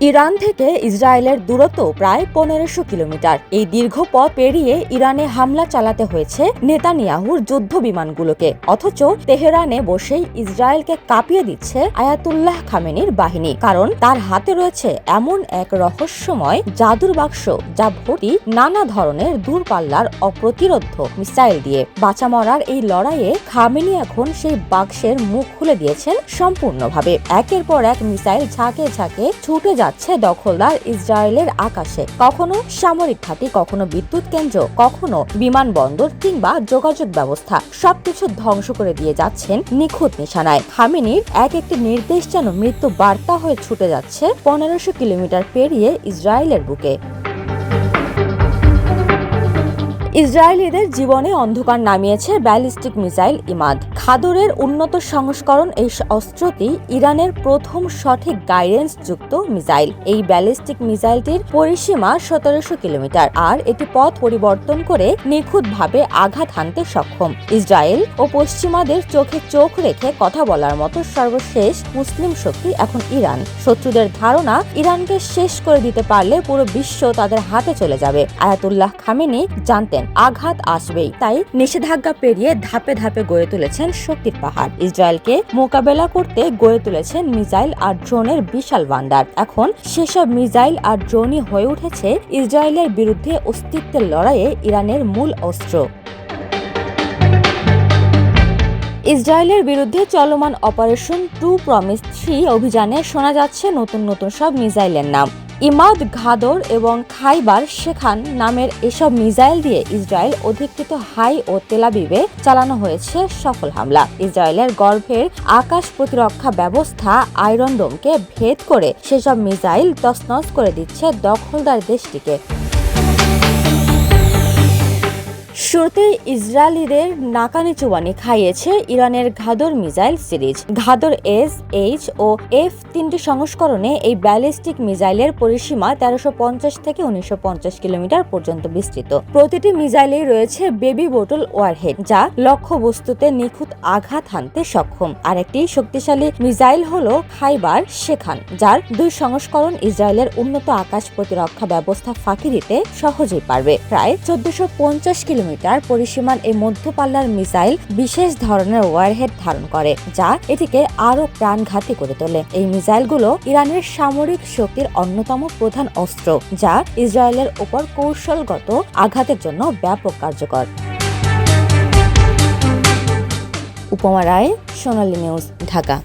Iran থেকে ইসরায়েলের দূরত্ব প্রায় পনেরোশো কিলোমিটার। এই দীর্ঘ পথ পেরিয়ে ইরানে হামলা চালাতে হয়েছে নেতানিয়াহুর যুদ্ধ বিমানগুলোকে। অথচ তেহরানে বসেই ইসরায়েলকে কাঁপিয়ে দিচ্ছে আয়াতুল্লাহ খামেনির বাহিনী। কারণ তার হাতে রয়েছে এমন এক রহস্যময় জাদুর বাক্স যা ভর্তি নানা ধরনের দূরপাল্লার অপ্রতিরোধ মিসাইল দিয়ে। বাঁচা মরার এই লড়াইয়ে খামেনি এখন সেই বাক্সের মুখ খুলে দিয়েছেন সম্পূর্ণভাবে। একের পর এক মিসাইল ঝাঁকে ঝাঁকে ছুটে যাচ্ছে দখলদার ইসরায়েলের আকাশে। কখনো সামরিক ঘাঁটি, কখনো বিদ্যুৎ কেন্দ্র, কখনো বিমানবন্দর কিংবা যোগাযোগ ব্যবস্থা, সবকিছু ধ্বংস করে দিয়ে যাচ্ছেন নিখুঁত নিশানায়। খামেনির এক একটি নির্দেশ যেন মৃত্যু বার্তা হয়ে ছুটে যাচ্ছে পনেরোশো কিলোমিটার পেরিয়ে ইসরায়েলের বুকে। ইসরায়েলিদের জীবনে অন্ধকার নামিয়েছে ব্যালিস্টিক মিসাইল ইমাদ। খাদরের উন্নত সংস্করণ এই অস্ত্রটি ইরানের প্রথম সঠিক গাইডেন্স যুক্ত মিসাইল। এই ব্যালিস্টিক মিসাইলটির পরিসীমা সতেরোশো কিলোমিটার, আর এটি পথ পরিবর্তন করে নিখুঁতভাবে আঘাত হানতে সক্ষম। ইসরায়েল ও পশ্চিমাদের চোখে চোখ রেখে কথা বলার মতো সর্বশেষ মুসলিম শক্তি এখন ইরান। শত্রুদের ধারণা ইরানকে শেষ করে দিতে পারলে পুরো বিশ্ব তাদের হাতে চলে যাবে। আয়াতুল্লাহ খামেনি জানতেন। আঘাত আসবেই। তাই নিষেধাজ্ঞা পেরিয়ে ধাপে ধাপে গড়ে তুলেছেন শক্তির পাহাড়। ইসরায়েলকে মোকাবেলা করতে গড়ে তুলেছেন মিসাইল আর ড্রোনের বিশাল ভান্ডার এখন সেসব মিসাইল আর ড্রোনই হয়ে উঠেছে ইসরায়েলের বিরুদ্ধে অস্তিত্বের লড়াইয়ে ইরানের মূল অস্ত্র। ইসরায়েলের বিরুদ্ধে চলমান অপারেশন টু প্রমিস থ্রি অভিযানে শোনা যাচ্ছে নতুন নতুন সব মিসাইলের নাম। ইমাদ ঘাদর এবং খাইবার শেখান নামের এসব মিসাইল দিয়ে ইসরায়েল অধিকৃত হাই ও তেলাবিবে চালানো হয়েছে সফল হামলা। ইসরায়েলের গর্ভের আকাশ প্রতিরক্ষা ব্যবস্থা আয়রন ডোমকে ভেদ করে সেসব মিসাইল তসনস করে দিচ্ছে দখলদার দেশটিকে। শুরুতে ইসরায়েলিদের নাকানি চুবানি খাইয়েছে ইরানের Ghadr missile series. Ghadr S H ও এফ তিনটি সংস্করণে এই ব্যালিস্টিক মিসাইলের পরিসীমা তেরোশো পঞ্চাশ থেকে উনিশশো পঞ্চাশ কিলোমিটার পর্যন্ত বিস্তৃত। প্রতিটি মিসাইলেই রয়েছে বেবি বোটল ওয়ারহেড, যা লক্ষ্যবস্তুতে নিখুঁত আঘাত হানতে সক্ষম। আরেকটি শক্তিশালী মিসাইল হল খাইবার শেখান, যার দুই সংস্করণ ইসরায়েলের উন্নত আকাশ প্রতিরক্ষা ব্যবস্থা ফাঁকি দিতে সহজেই পারবে। প্রায় চোদ্দশো পঞ্চাশ কিলোমিটার কিলোমিটার পরিসীমার এই মধ্যপাল্লার মিসাইল বিশেষ ধরনের ওয়ারহেড ধারণ করে, যা এটিকে আরও প্রাণঘাতী করে তোলে। এই মিসাইলগুলো ইরানের সামরিক শক্তির অন্যতম প্রধান অস্ত্র, যা ইসরায়েলের উপর কৌশলগত আঘাতের জন্য ব্যাপক কার্যকর। উপমা রায়, সোনালী নিউজ, ঢাকা।